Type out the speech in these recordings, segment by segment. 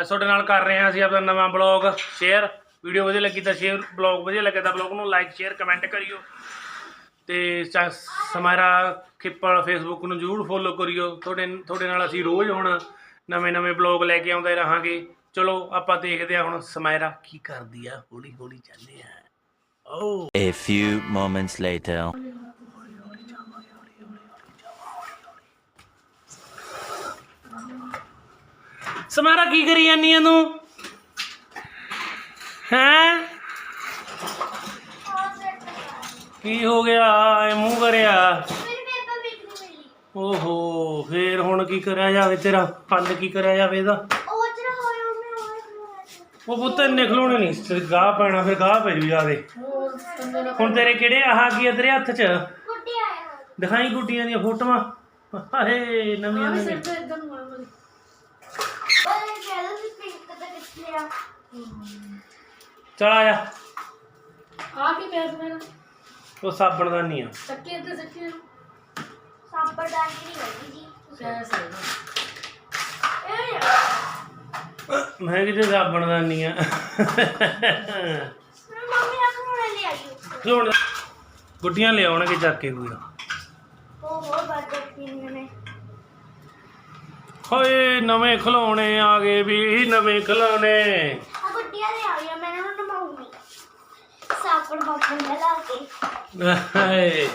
ਅੱਜ ਤੁਹਾਡੇ ਨਾਲ ਕਰ ਰਹੇ ਹਾਂ ਅਸੀਂ ਆਪਣਾ ਨਵਾਂ ਬਲੌਗ ਸ਼ੇਅਰ ਵੀਡੀਓ ਵਧੀਆ ਲੱਗੀ ਤਾਂ ਸ਼ੇਅਰ ਬਲੌਗ ਵਧੀਆ ਲੱਗੇ ਤਾਂ ਬਲੌਗ ਨੂੰ ਲਾਈਕ ਸ਼ੇਅਰ ਕਮੈਂਟ ਕਰਿਓ। ਤੇ ਸਮਾਰਾ ਖਿੱਪਲ ਫੇਸਬੁੱਕ ਨੂੰ ਜਰੂਰ ਫੋਲੋ ਕਰਿਓ। ਤੁਹਾਡੇ ਤੁਹਾਡੇ ਨਾਲ ਅਸੀਂ ਰੋਜ਼ ਹੁਣ ਨਵੇਂ ਨਵੇਂ ਬਲੌਗ ਲੈ ਕੇ ਆਉਂਦੇ ਰਹਾਂਗੇ। ਚਲੋ, ਆਪਾਂ ਦੇਖਦੇ ਹਾਂ ਹੁਣ ਸਮਾਇਰਾ ਕੀ ਕਰਦੀ ਆ। ਹੌਲੀ ਹੌਲੀ ਚੱਲਦੇ ਆ ਓ। A few moments later. ਸਮਾਰਾ ਕੀ ਕਰੀ ਜਾਂਦੀ ਆ ਤੂੰ? ਹੈਂ? ਕੀ ਹੋ ਗਿਆ? ਐ ਮੂੰਹ ਕਰਿਆ। ਓਹੋ ਫੇਰ ਹੁਣ ਕੀ ਕਰਿਆ ਜਾਵੇ ਤੇਰਾ? ਪੱਲ ਕੀ ਕਰਿਆ ਜਾਵੇ ਇਹਦਾ? ਉਹ ਪੁੱਤ ਇੰਨੇ ਖਲੋਣੇ ਨਹੀਂ ਗਾਹ ਪੈਣਾ ਫਿਰ ਗਾਹ ਪੈ ਜੂ ਜਾਵੇ ਹੁਣ ਤੇਰੇ ਕਿਹੜੇ ਆਹ ਕੀ ਆ ਤੇਰੇ ਹੱਥ 'ਚ? ਦਿਖਾਈ ਗੁੱਡੀਆਂ ਦੀਆਂ ਫੋਟੋਆਂ। ਹਾਏ ਨਵੀਆਂ ਨਵੀਆਂ ਚਲ ਆ ਜਾ। ਆ ਕੀ ਪਿਆ ਮੇਰਾ ਉਹ ਸਾਬਣ ਦਾ ਨਹੀਂ ਆ। ਚੱਕੀ ਇੱਥੇ ਚੱਕੀ ਸਾਬਰ ਦਾ ਨਹੀਂ ਹੈਗੀ ਜੀ। ਗੈਸ ਹੈ ਮੈਂ ਕਿਤੇ ਸਾਬਣ ਦਾ ਨਹੀਂ ਆ ਮੰਮੀ ਆ ਕੋਲ ਲੈ ਆਈ ਹੁਣ ਗੁੱਡੀਆਂ ਲਿਆਉਣਗੇ ਚੱਕ ਕੇ ਕੋਈ। ਨਾ। ਉਹ ਹੋਰ ਬਰਗਰ ਪੀਣੇ ਨੇ। ਹੋਏ ਨਵੇਂ ਖਿਡੌਣੇ ਆ ਗਏ ਵੀ ਨਵੇਂ ਖਿਡੌਣੇ ਆ ਗੁੱਡੀਆਂ ਆਈ ਆ ਮੈਂ ਇਹਨਾਂ ਨੂੰ ਨਮਾਉਂਗੀ ਬਾਬਣ ਦਾ ਲਾ ਕੇ। ਹਾਏ।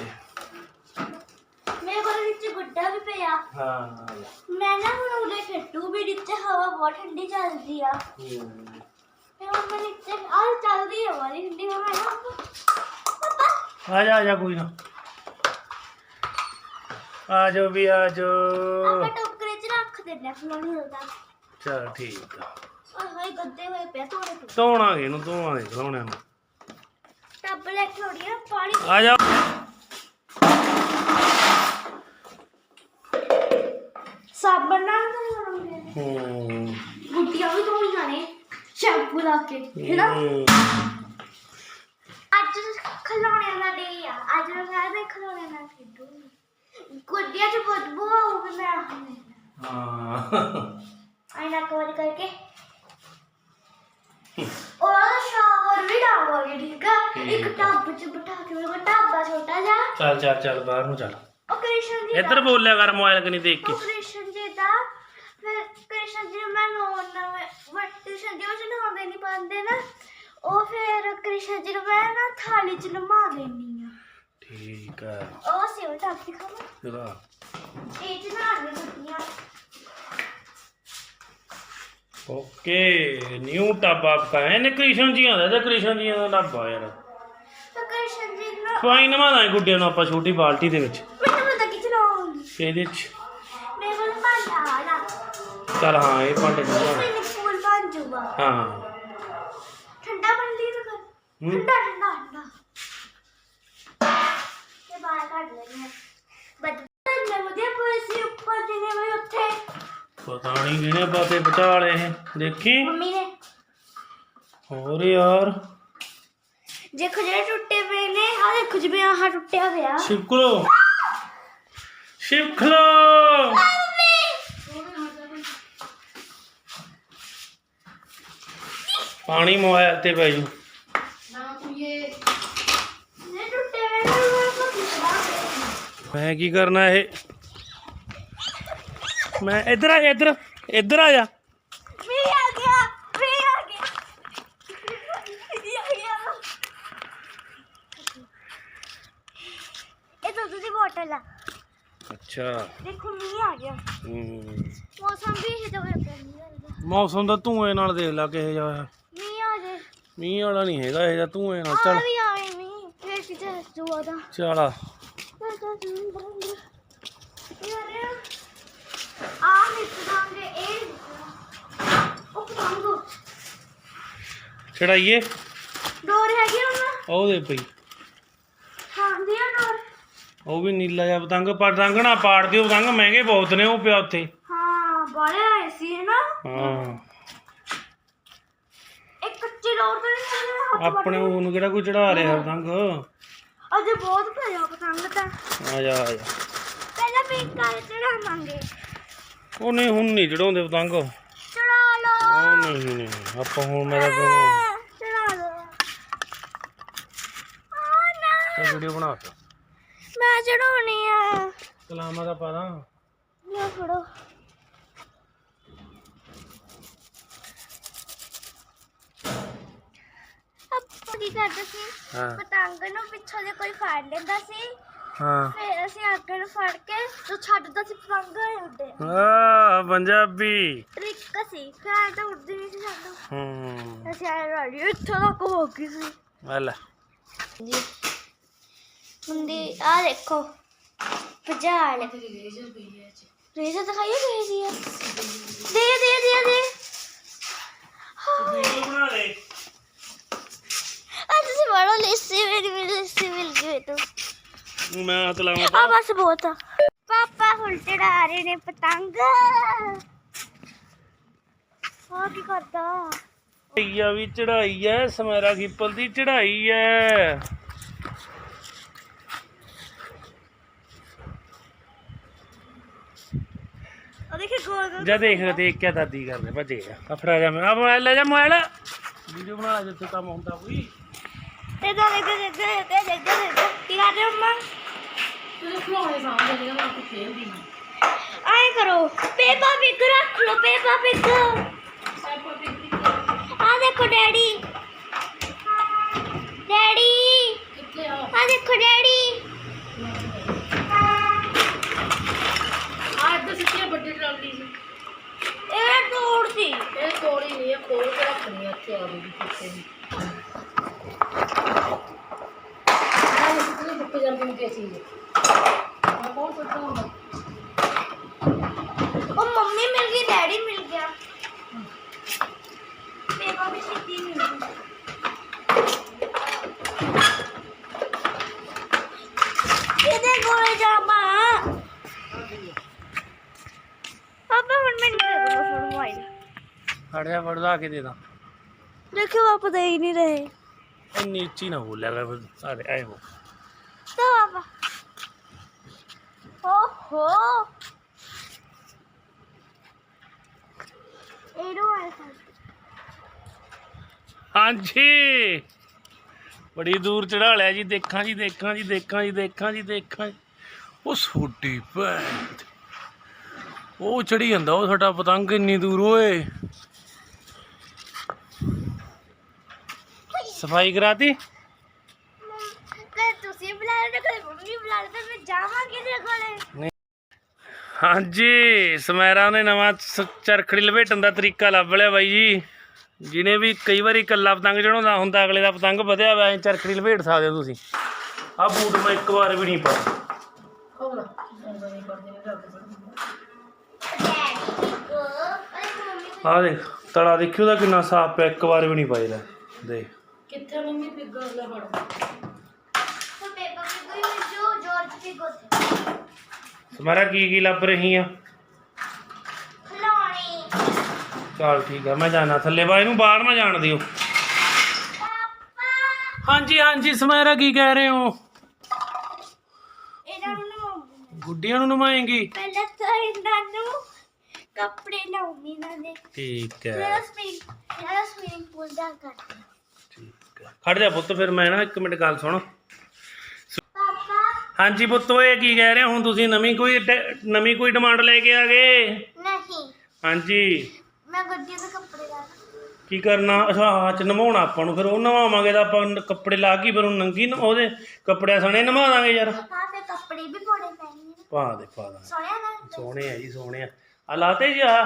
ਮੇਰੇ ਕੋਲ ਵਿੱਚ ਗੁੱਡਾ ਵੀ ਪਿਆ। ਹਾਂ। ਮੈਂ ਨਾ ਹੁਣ ਉਹਦੇ ਖੱਟੂ ਵੀ ਨੀਚੇ ਹਵਾ ਬਹੁਤ ਠੰਡੀ ਚੱਲਦੀ ਆ। ਹਮ। ਹੁਣ ਮੈਂ ਨੀਚੇ ਆ ਚੱਲਦੀ ਹਵਾ ਦੀ ਠੰਡੀ ਹਵਾ ਨਾ ਪਾਪਾ। ਆ ਜਾ ਆ ਜਾ ਕੋਈ ਨਾ। ਆ ਜਾ ਵੀ ਆ ਜਾ ਆਪਾਂ ਟੋਕਰੇ ਆ ਫਲੋਂ ਨਹੀਂ ਹੁੰਦਾ। ਚਲ ਠੀਕ ਆ। ਓਏ ਹੋਏ ਗੱਦੇ ਹੋਏ ਪਿਆ ਥੋੜੇ ਤੋਂ ਧੋਣਾਗੇ ਇਹਨੂੰ ਧੋਵਾਂਗੇ ਖਿਡੌਣਿਆਂ ਨੂੰ ਟੱਬ ਲੈ ਕੇ ਆਉਣੀ ਆ ਪਾਣੀ। ਆ ਜਾ। ਸਾਬਣ ਨਾਲ ਧੋਣਗੇ ਹੂੰ। ਗੁੱਡੀਆਂ ਵੀ ਧੋਣੀਆਂ ਨੇ ਸ਼ੈਂਪੂ ਲਾ ਕੇ ਹੈਨਾ ਹੂੰ। ਅੱਜ ਖਿਡੌਣਿਆਂ ਦਾ ਡੇ ਆ ਅੱਜ ਮੈਂ ਸਾਰੇ ਖਿਡੌਣਿਆਂ ਨਾਲ ਖੇਡੂੰਗੀ ਗੁੱਡੀਆਂ 'ਚ ਬਦਬੂ ਆਊਗੀ ਮੈਂ ਆਉਂਗੀ ਹਾਂ। ਆਇਨਾ ਕਵਰ ਕਰਕੇ। ਉਹ ਸ਼ਾਵਰ ਵੀ ਲਾਵਾਂਗੇ ਠੀਕ ਆ? ਇੱਕ ਟੱਬ 'ਚ ਬਿਠਾ ਕੇ ਮੇਰੇ ਕੋਲ ਟੱਬਾ ਛੋਟਾ ਜਿਹਾ। ਚੱਲ ਚੱਲ ਚੱਲ ਬਾਹਰ ਨੂੰ ਚੱਲ। ਉਹ ਕ੍ਰਿਸ਼ਨ ਜੀ ਇੱਧਰ ਬੋਲਿਆ ਕਰ ਮੋਬਾਈਲ ਕਨੀ ਦੇਖ ਕੇ। ਉਹ ਕ੍ਰਿਸ਼ਨ ਜੀ ਦਾ ਫਿਰ ਕ੍ਰਿਸ਼ਨ ਜੀ ਨੂੰ ਮੈਂ ਨਹਾਉਣ ਨਾ ਮੈਂ ਕ੍ਰਿਸ਼ਨ ਜੀ ਉਹ ਨਹਾਉਂਦੇ ਨਹੀਂ ਪਾਉਂਦੇ ਨਾ। ਉਹ ਫਿਰ ਕ੍ਰਿਸ਼ਨ ਜੀ ਨੂੰ ਮੈਂ ਨਾ ਥਾਲੀ ਚ ਨਮਾ ਲੈਣੀ ਆ ਠੀਕ ਆ। ਉਹ ਸਿਵ ਟੱਪ ਦਿਖਾਵਾਂ ਚਲਾ ਇਹ ਚ ਨਾ ਦੇ ਦੁਨੀਆ ਓਕੇ ਨਿਊ ਟੱਬ ਆਪਕਾ ਹੈ ਨੇ ਕ੍ਰਿਸ਼ਨ ਜੀਆਂ ਦਾ ਤੇ ਕ੍ਰਿਸ਼ਨ ਜੀਆਂ ਦਾ ਡੱਬਾ ਯਾਰ। ਤਾਂ ਕ੍ਰਿਸ਼ਨ ਜੀ ਨੂੰ ਕੋਈ ਨਵਾਂ ਗੁੱਡੇ ਨੂੰ ਆਪਾਂ ਛੋਟੀ ਬਾਲਟੀ ਦੇ ਵਿੱਚ। ਮੈਨੂੰ ਪਤਾ ਕਿ ਚਲਾਉਂਗੀ ਇਹਦੇ ਚ। ਮੇਰੇ ਕੋਲ ਭਾਂਡਾ ਆ ਨਾ ਚੱਲ ਹਾਂ, ਇਹ ਭਾਂਡੇ ਚ ਮੈਨੂੰ ਫੂਲ ਬਣ ਜੂਗਾ ਹਾਂ। ਠੰਡਾ ਬਣ ਲਈ ਤਾਂ ਕਰ ਠੰਡਾ ਠੰਡਾ। ਠੰਡਾ ਤੇ ਬਾਹਰ ਕੱਢ ਲੈਣੇ ਬਦ ਮੈਂ ਸੀ ਉੱਪਰ ਉੱਥੇ ਪਤਾ ਨਹੀਂ ਕਿਹਨੇ ਪਾਸੇ ਬਚਾਲੇ ਇਹ। ਦੇਖੀ? ਮੰਮੀ ਨੇ। ਹੋਰ ਯਾਰ। ਦੇਖੋ ਜਿਹੜੇ ਟੁੱਟੇ ਪਏ ਨੇ ਆ ਦੇਖੋ ਜਿਵੇਂ ਆਹ ਟੁੱਟਿਆ ਪਿਆ ਸ਼ਿਵਕਲੋ। ਸ਼ਿਵਕਲੋ। ਪਾਣੀ ਮੋਬਾਈਲ ਤੇ ਪੈ ਜੂ ਨਾ ਤੂੰ ਇਹ ਜਿਹੜੇ ਟੁੱਟੇ ਪਏ ਨੇ ਉਹਨਾਂ ਨੂੰ ਕਿੱਦਾਂ ਮੈਂ ਕੀ ਕਰਨਾ ਇਹ? ਮੈਂ ਇੱਧਰ ਆ ਜਾ ਇੱਧਰ ਇੱਧਰ ਆ ਜਾ। ਵੀ ਆ ਗਿਆ ਵੀ ਆ ਗਿਆ। ਵੀ ਆ ਗਿਆ ਇਹ ਤਾਂ ਤੁਸੀਂ ਬੋਟਲ ਆ। ਅੱਛਾ। ਦੇਖੋ ਮੀਂਹ ਆ ਗਿਆ। ਹੂੰ। ਮੌਸਮ ਵੀ ਇਹ ਹੋਇਆ ਪਿਆ ਮੀਂਹ ਵਾਲਾ ਮੌਸਮ ਦਾ ਧੂਏ ਨਾਲ ਦੇਖ ਲਾ ਕਿਹੋ ਜਿਹਾ ਹੋਇਆ। ਮੀਂਹ ਆ ਜੇ। ਮੀਂਹ ਵਾਲਾ ਨਹੀਂ ਹੈਗਾ ਇਹ ਜਿਹਾ ਧੂਏ ਨਾਲ। ਆ ਚੱਲ ਵੀ ਆਏ ਮੀਂਹ। ਫੇਰ ਕਿਤੇ ਜੂਆ ਦਾ ਚੱਲ ਆ ਆ ਚੜਾਈਏ ਡੋਰ ਹੈਗੀ ਉਹਨਾਂ ਉਹਦੇ? ਪਈ। ਹਾਂ ਦੀ ਡੋਰ। ਉਹ ਵੀ ਨੀਲਾ ਜਿਹਾ ਪਤੰਗ ਪਤੰਗ ਨਾ ਪਾੜ ਦਿਓ ਪਤੰਗ ਮਹਿੰਗੇ ਬਹੁਤ ਨੇ ਉਹ ਪਿਆ ਉੱਥੇ। ਹਾਂ ਬੜੇ ਆਏ ਸੀ ਨਾ ਹਾਂ। ਇੱਕ ਕੱਚੀ ਡੋਰ ਤੇ ਨਹੀਂ ਆਪਣੇ ਉਹਨੂੰ ਕਿਹੜਾ ਕੋਈ ਚੜਾ ਰਿਹਾ ਪਤੰਗ? ਅਜੇ ਬਹੁਤ ਪਿਆ ਪਤੰਗ ਤਾਂ। ਆ ਜਾ ਆ ਜਾ। ਪਹਿਲਾਂ ਪਿੰਕ ਕਰ ਚੜਾਵਾਂਗੇ। ਉਹ ਨਹੀਂ ਹੁਣ ਨਹੀਂ ਚੜਾਉਂਦੇ ਪਤੰਗ। ਚੜਾ ਲਓ। ਉਹ ਨਹੀਂ ਨਹੀਂ ਆਪਾਂ ਹੁਣ ਮੇਰਾ ਕੋਲ ਚੜਾ ਦੋ ਆ ਨਾ। ਵੀਡੀਓ ਬਣਾ ਤਾ ਮੈਂ ਚੜਾਉਣੀ ਆ। ਕਲਾਮਾਂ ਦਾ ਪਾਦਾ ਲੋ ਫੜੋ ਆਪਾਂ ਕੀ ਕਰਦੇ ਸੀ ਹਾਂ। ਪਤੰਗ ਨੂੰ ਪਿੱਛੋਂ ਦੇ ਕੋਈ ਫੜ ਲੈਂਦਾ ਸੀ ਹਾਂ। ਫਿਰ ਅਸੀਂ ਅੱਗੇ ਨੂੰ ਫੜ ਕੇ ਜੋ ਛੱਡਦਾ ਸੀ ਪਤੰਗ ਉੱਡੇ ਆ ਪੰਜਾਬੀ। ਟ੍ਰਿਕ ਸੀ ਫਿਰ ਐਂ ਤਾਂ ਉੱਡਦੀ ਨਹੀਂ ਸੀ ਸਾਨੂੰ। ਹੂੰ। ਅਸੀਂ ਐਂ ਰਾੜੀ ਇੱਥੋਂ ਤੱਕ ਹੋ ਗਈ ਸੀ। ਆ ਲੈ। ਜੀ। ਹੁੰਦੀ ਆ ਦੇਖੋ। ਪਜਾਲ ਰੇਜ਼ਰ ਦਿਖਾਈਏ ਕਿਹੇ ਜੀ ਆ ਦੇ ਦੇ ਦੇ ਦੇ ਵੀਡੀਓ ਬਣਾ ਲੈ ਆ ਤੁਸੀਂ ਬੜਾ ਲਿਸੀ ਮੇਰੀ ਮੇਰੀ ਲਿਸੀ ਮਿਲ ਗਈ ਤੂੰ ਮੈਂ ਹੱਥ ਲਾਵਾਂ ਆ ਬਸ ਬਹੁਤ। ਆ ਪਾਪਾ ਹੁਣ ਚੜਾ ਰਹੇ ਨੇ ਪਤੰਗ। ਆ ਕੀ ਕਰਦਾ? ਭਈਆ ਵੀ ਚੜਾਈ ਐ ਸਮੈਰਾ ਖਿੱਪਲ ਦੀ ਚੜਾਈ ਐ। ਉਹ ਦੇਖੇ ਗੋਲ ਗੋਲ ਜਾ ਦੇਖ ਦੇਖ ਕੇ ਦਾਦੀ ਕਰਦੇ ਭੱਜੇ ਆ ਆ ਫੜਾ ਜਾ ਮੈਂ। ਆ ਮੋਬਾਈਲ ਲੈ ਜਾ ਮੋਬਾਈਲ। ਵੀਡੀਓ ਬਣਾ ਲੈ ਜਿੱਥੇ ਕੰਮ ਹੁੰਦਾ ਕੋਈ। ਤੇ ਦਾ ਦੇਖ ਦੇਖ ਦੇਖ ਦੇਖ ਦੇਖ ਦੇਖ ਕੀ ਕਰ ਰਹੇ ਹੋ ਮੰਮਾ? ਤੂੰ ਖਲੋਣੇ ਸਾਹਮਣੇ ਜਿਹੜਾ ਮੈਂ ਤੂੰ ਖੇਲਦੀ ਹਾਂ ਆਏ ਕਰੋ ਪੇਪਾ ਪਿਕ ਰੱਖ ਲੋ ਪੇਪਾ ਪਿਕ ਸੈਪਾ ਪਿੱਕੀ ਆ ਦੇਖੋ ਡੈਡੀ ਡੈਡੀ ਕਿੱਥੇ ਆ ਆ ਦੇਖੋ ਡੈਡੀ ਆ ਇੱਧਰ ਸਿੱਧੀ ਵੱਡੀ ਟਰਾਲੀ ਸੀ ਇਹ ਤੋੜ ਸੀ ਇਹ ਤੋੜੀ ਨਹੀਂ ਹੈ ਖੋਲ ਕੇ ਰੱਖਣੀ ਹੈ ਇੱਥੇ ਆ ਗਈ ਕਿੱਥੇ ਦੀ ਆਹ ਜਾਂਦੀ ਨੂੰ ਕੀ ਚੀਜ਼। ਆ ਕੌਣ ਸੱਚਾ ਹੁੰਦਾ? ਉਹ ਮੰਮੀ ਮਿਲ ਗਈ ਡੈਡੀ ਮਿਲ ਗਿਆ। ਪੇਪਾ ਵੀ ਸਿੱਧੀ ਮਿਲ ਗਈ। ਇਹਦੇ ਕੋਲ ਜਾਮਾ ਪਾਪਾ ਹੁਣ ਮੈਨੂੰ ਦੇ ਦੋ ਫੋਨ ਮੋਬਾਈਲ ਫੜ ਜਾ ਫੜਦਾ ਕੇ ਦੇ ਦਾਂ। ਦੇਖੋ ਪਾਪਾ ਦੇ ਹੀ ਨਹੀਂ ਰਹੇ। ਇੰਨੀ ਉੱਚੀ ਨਾ ਬੋਲਿਆ ਕਰ ਫਿਰ ਸਾਰੇ ਆਏ ਹੋ। ਤਾਂ ਪਾਪਾ ਹਾਂਜੀ। ਬੜੀ ਦੂਰ ਚੜਾ ਲਿਆ ਜੀ, ਦੇਖਾਂ ਜੀ ਦੇਖਾਂ ਜੀ ਦੇਖਾਂ ਜੀ ਦੇਖਾਂ ਜੀ ਦੇਖਾਂ ਜੀ। ਉਹ ਛੋਟੀ ਭੈਣ ਉਹ ਚੜੀ ਜਾਂਦਾ, ਉਹ ਸਾਡਾ ਪਤੰਗ ਇੰਨੀ ਦੂਰ, ਓਏ। ਸਫ਼ਾਈ ਕਰਾਤੀ ਤੇ ਤੁਸੀਂ ਬੁਲਾ ਰਹੇ ਤੇ ਮੈਂ ਜਾਵਾਂ ਕਿਹਦੇ ਕੋਲੇ। ਹਾਂਜੀ ਸਮੈਰਾ ਨੇ ਨਵਾਂ ਸ- ਚਰਖੜੀ ਲਪੇਟਣ ਦਾ ਤਰੀਕਾ ਲੱਭ ਲਿਆ ਬਾਈ ਜੀ। ਜਿਹਨੇ ਵੀ ਕਈ ਵਾਰੀ ਇਕੱਲਾ ਪਤੰਗ ਚੜਾਉਂਦਾ ਹੁੰਦਾ ਅਗਲੇ ਦਾ ਪਤੰਗ ਵਧਿਆ ਹੋਇਆ ਐ ਚਰਖੜੀ ਲਪੇਟ ਸਕਦੇ ਹੋ ਤੁਸੀਂ। ਆਹ ਬੂਟ ਮੈਂ ਇੱਕ ਵਾਰ ਵੀ ਨਹੀਂ ਪਾਇਆ। ਆਹ ਦੇਖ ਤਲਾ ਦੇਖਿਓ ਦਾ ਕਿੰਨਾ ਸਾਫ਼ ਪਿਆ ਇੱਕ ਵਾਰ ਵੀ ਨਹੀਂ ਪਾਈ ਲੈ ਦੇਖ। ਕਿੱਥੇ ਮੰਮੀ ਪਿੱਗਾ ਲੈ ਫੜ ਤੋਂ ਪੇਪਰ ਵੀ ਕੋਈ ਜੋ ਜੋਰਜ ਤੇ ਗੋਤੇ ਸਮੈਰਾ ਕੀ ਕੀ ਲੱਭ ਰਹੀ ਆ? ਖਿਡੌਣੇ। ਚਲ ਠੀਕ ਆ ਮੈਂ ਜਾਣਾ। ਥੱਲੇ ਬਾ ਇਹਨੂੰ ਬਾਹਰ ਨਾ ਜਾਣ ਦਿਓ। ਪਾਪਾ। ਹਾਂਜੀ ਹਾਂਜੀ ਸਮੈਰਾ ਕੀ ਕਹਿ ਰਹੇ ਹੋ? ਇਹਨਾਂ ਨੂੰ ਨਵਾਉਂਗੀ ਗੁੱਡੀਆਂ ਨੂੰ ਨਮਾਏਂਗੀ? ਪਹਿਲਾਂ ਤਾਂ ਇਹਨਾਂ ਨੂੰ ਕੱਪੜੇ ਲਾਉਂਗੀ ਇਹਨਾਂ ਦੇ। ਠੀਕ ਹੈ। ਸਵਿਮਿੰਗ ਫਿਰ ਸਵਿਮਿੰਗ ਪੂਲ ਦਾ ਕਰਦੇ। ਠੀਕ ਹੈ। ਖੜ ਜਾ ਪੁੱਤ ਫਿਰ ਮੈਂ ਨਾ ਇੱਕ ਮਿੰਟ ਗੱਲ ਸੁਣ। ਹਾਂਜੀ ਪੁੱਤ ਓਏ ਕੀ ਕਹਿ ਰਹੇ ਹੋ? ਹੁਣ ਤੁਸੀਂ ਨਵੀਂ ਕੋਈ ਡ- ਨਵੀਂ ਕੋਈ ਡਿਮਾਂਡ ਲੈ ਕੇ ਆ ਗਏ? ਨਹੀਂ। ਹਾਂਜੀ। ਮੈਂ ਗੱਡੀ ਦੇ ਕੱਪੜੇ ਲਾ ਕੀ ਕਰਨਾ? ਅੱਛਾ ਹਾਂ ਚ ਨਵਾਉਣਾ ਆਪਾਂ ਨੂੰ ਫਿਰ ਉਹ ਨਵਾਵਾਂਗੇ ਤਾਂ ਆਪਾਂ ਨ- ਕੱਪੜੇ ਲਾ ਕੇ ਫਿਰ ਉਹ ਨੰਗੀ ਨ- ਉਹਦੇ ਕੱਪੜਿਆਂ ਸਣੇ ਨਵਾ ਦਾਂਗੇ ਯਾਰ। ਹਾਂ ਫਿਰ ਕੱਪੜੇ ਵੀ ਪਾਉਣੇ ਪੈਣਗੇ। ਨਾ ਪਾ ਦੇ ਪਾ ਦਾਂਗੇ। ਸੋਹਣਿਆ ਨਾ। ਸੋਹਣੇ ਆ ਜੀ ਸੋਹਣੇ ਆ। ਆ ਲਾਤੇ ਜੀ ਆ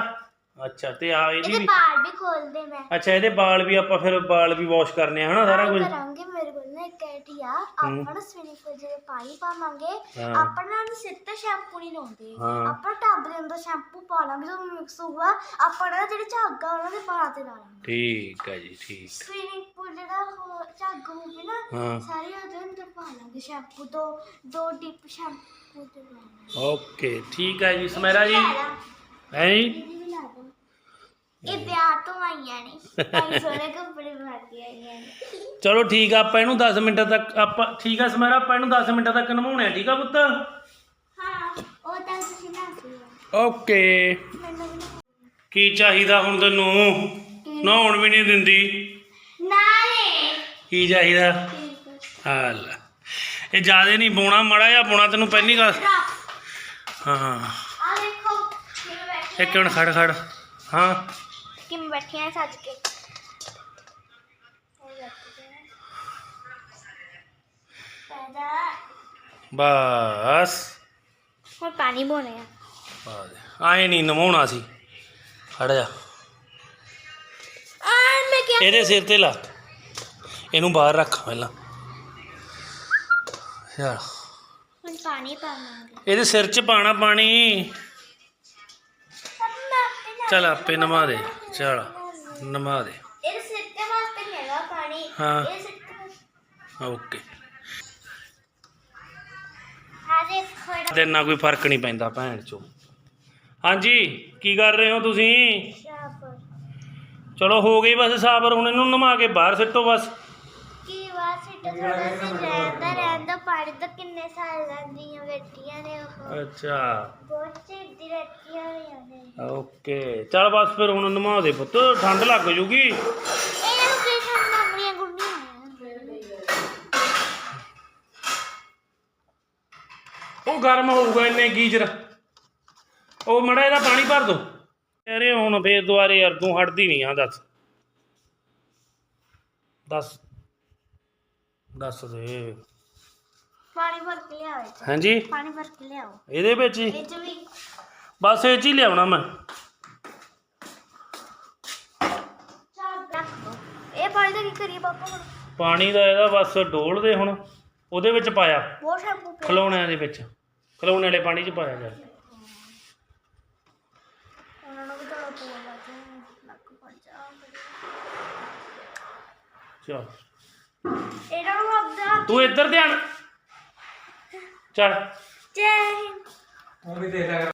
ਅੱਛਾ ਤੇ ਆ ਇਹਦੀ ਇਹਦੇ ਵੀ ਬਾਲ ਵੀ ਖੋਲਦੇ ਮੈਂ। ਅੱਛਾ ਇਹਦੇ ਵਾਲ ਵੀ ਆਪਾਂ ਫਿਰ ਵਾਲ ਵੀ ਵਾਸ਼ ਕਰਨੇ ਆ ਹਨਾ ਸਾਰਾ ਕੁਝ? ਕਰਾਂਗੇ ਮੇਰੇ ਕੋਲ ਨਾ ਇੱਕ ਐਟੀ ਆ। ਆਪਾਂ ਨੂੰ ਸਵਿਮਿੰਗ ਪੂਲ ਜਿਹੜੇ ਪਾਣੀ ਪਾਵਾਂਗੇ ਹਾਂ। ਆਪਾਂ ਨਾ ਉਹਨੂੰ ਸਿਰ ਤੇ ਸ਼ੈਂਪੂ ਨਹੀਂ ਲਾਉਂਦੇ। ਹਾਂ। ਆਪਾਂ ਟੱਬ ਦੇ ਅੰਦਰ ਸ਼ੈਂਪੂ ਪਾ ਲਾਂਗੇ ਜਦੋਂ ਮਿਕਸ ਹੋਊਗਾ ਆਪਾਂ ਨਾ ਜਿਹੜੇ ਝੱਗ ਆ ਉਹਨਾਂ ਦੇ ਵਾਲਾਂ ਤੇ ਲਾ ਲਾਂਗੇ। ਠੀਕ ਹੈ ਜੀ ਠੀਕ। ਸਵਿਮਿੰਗ ਪੂਲ ਜਿਹੜਾ ਉਹ ਝੱਗ ਹੋਊਗੀ ਨਾ ਹਾਂ। ਸਾਰੇ ਉਹਦੇ ਅੰਦਰ ਪਾ ਲਾਂਗੇ ਸ਼ੈਂਪੂ ਦੋ ਦੋ ਡਿਪ ਸ਼ੈਂਪੂ ਤੇ ਲਾ ਲਾਂਗੇ। ਓਕੇ ਠੀਕ ਹੈ ਜੀ ਸਮੈਰਾ ਜੀ। ਹੈ ਜੀ? ਇਹ ਵਿਆਹ ਤੋਂ ਆਈਆਂ ਨੇ। ਭਾਈ ਸੋਹਣੇ ਕੱਪੜੇ ਪਾ ਕੇ ਆਈਆਂ ਨੇ। ਚਲੋ ਠੀਕ ਆ ਆਪਾਂ ਇਹਨੂੰ 10 ਮਿੰਟਾਂ ਤੱਕ ਆਪਾਂ ਠੀਕ ਆ ਸਮੈਰਾ ਆਪਾਂ ਇਹਨੂੰ 10 ਮਿੰਟਾਂ ਤੱਕ ਨਵਾਉਣੇ ਆ ਠੀਕ ਆ ਪੁੱਤ? ਹਾਂ ਉਹ ਤਾਂ ਤੁਸੀਂ ਨਾ ਸੀ ਓਕੇ। ਕੀ ਚਾਹੀਦਾ ਹੁਣ ਤੈਨੂੰ? ਨਹਾਉਣ ਵੀ ਨਹੀਂ ਦਿੰਦੀ। ਨਾਲੇ। ਕੀ ਚਾਹੀਦਾ? ਹਾਲ ਇਹ ਜਿਆਦੇ ਨਹੀਂ ਬੋਣਾ ਮੜਾ ਜਾਂ ਬੋਣਾ ਤੈਨੂੰ ਪਹਿਲੀ ਗੱਲ ਹਾਂ। ਆ ਦੇਖੋ ਬੈਠੀ ਇੱਕ ਮਿੰਟ ਖੜ ਖੜ। ਹਾਂ। ਕਿਵੇਂ ਬੈਠੀਆਂ ਸੱਜ ਕੇ। ਪੈਦਾ। ਬਸ। ਹੁਣ ਪਾਣੀ ਬੋਣੇ ਆ। ਆਏ ਨਹੀਂ ਨਵਾਉਣਾ ਸੀ। ਖੜ ਜਾ। ਆ ਮੈਂ ਕਿਹਾ ਇਹਦੇ ਸਿਰ ਤੇ ਲਾ। ਇਹਨੂੰ ਬਾਹਰ ਰੱਖ ਪਹਿਲਾਂ। ਯਾਰ। ਹੁਣ ਪਾਣੀ ਪਾਵਾਂਗੇ। ਇਹਦੇ ਸਿਰ 'ਚ ਪਾਣਾ ਪਾਣੀ। ਚੱਲ ਆਪੇ ਨਵਾ ਦੇ ਚਲ ਨਵਾ ਦੇ। ਇਹ ਤੇ ਵਾਸਤੇ ਨਹੀਂ ਹੈਗਾ ਪਾਣੀ। ਹਾਂ। ਇਹ ਤੇ ਓਕੇ। ਤੇ ਨਾ ਕੋਈ ਫ਼ਰਕ ਨਹੀਂ ਪੈਂਦਾ ਭੈਣ ਚੋ ਹਾਂਜੀ ਕੀ ਕਰ ਰਹੇ ਹੋ ਤੁਸੀਂ? ਚਲੋ ਹੋ ਗਈ ਬਸ ਸਾਬਰ ਹੁਣ ਇਹਨੂੰ ਨਵਾ ਕੇ ਬਾਹਰ ਸਿੱਟੋ ਬਸ। ਸਿੱਟ ਥੋੜਾ ਸੀ ਰਹਿੰਦਾ ਰਹਿੰਦਾ ਪਾਣੀ ਤਾਂ ਕਿੰਨੇ ਸਾਲ ਰਹਿੰਦੀਆਂ ਬੈਠੀਆਂ ਨੇ ਉਹ। ਅੱਛਾ। ਬਹੁਤ ਚਿਰਦੀ ਰਹਿੰਦੀਆਂ ਹੋਈਆਂ ਨੇ। ਓਕੇ ਚਲ ਬਸ ਫਿਰ ਹੁਣ ਨਵਾ ਦੇ ਪੁੱਤ ਠੰਡ ਲੱਗ ਜੂਗੀ। ਇਹਨਾਂ ਨੂੰ ਕ੍ਰਿਸ਼ਨ ਨਾਮੀਆਂ ਗੁੰਡੀਆਂ ਉਹ ਗਰਮ ਹੋਊਗਾ ਇੰਨੇ ਗੀਜਰ। ਉਹ ਮੜਾ ਇਹਦਾ ਪਾਣੀ ਭਰ ਦੋ। ਅਰੇ ਹੁਣ ਫੇਰ ਦੁਆਰੇ ਯਾਰ ਤੂੰ ਹਟਦੀ ਨਹੀਂ ਆ ਦੱਸ। ਦੱਸ। ਦੱਸ ਦੇ। ਪਾਣੀ ਭਰ ਕੇ ਲਿਆਓ। ਹਾਂਜੀ? ਪਾਣੀ ਭਰ ਕੇ ਲਿਆਓ। ਇਹਦੇ ਵਿੱਚ ਹੀ? ਇਹ ਚ ਵੀ। ਬਸ ਇਹ ਚ ਹੀ ਲਿਆਉਣਾ ਮੈਂ। ਚਾਹ ਰੱਖ ਦੋ। ਇਹ ਪਾਣੀ ਦਾ ਕੀ ਕਰੀਏ ਪਾਪਾ ਹੁਣ? ਪਾਣੀ ਦਾ ਇਹਦਾ ਬਸ ਡੋਲ ਦੇ ਹੁਣ। ਉਹਦੇ ਵਿੱਚ ਪਾਇਆ। ਬਹੁਤ ਸ਼ੈਂਪੂ ਪਿਆ। ਖਲੋਣਿਆਂ ਦੇ ਵਿੱਚ। ਖਲੋਣੇ ਵਾਲੇ ਪਾਣੀ ਚ ਪਾਇਆ ਜਾ। ਉਹਨਾਂ ਨੂੰ ਵੀ ਥੋੜਾ ਲੱਗ ਲੱਗ ਪੜ ਜਾ ਚਲ। ਤੂੰ ਇੱਧਰ ਧਿਆਨ। ਚੱਲ। ਜੈ ਹਿੰਦ।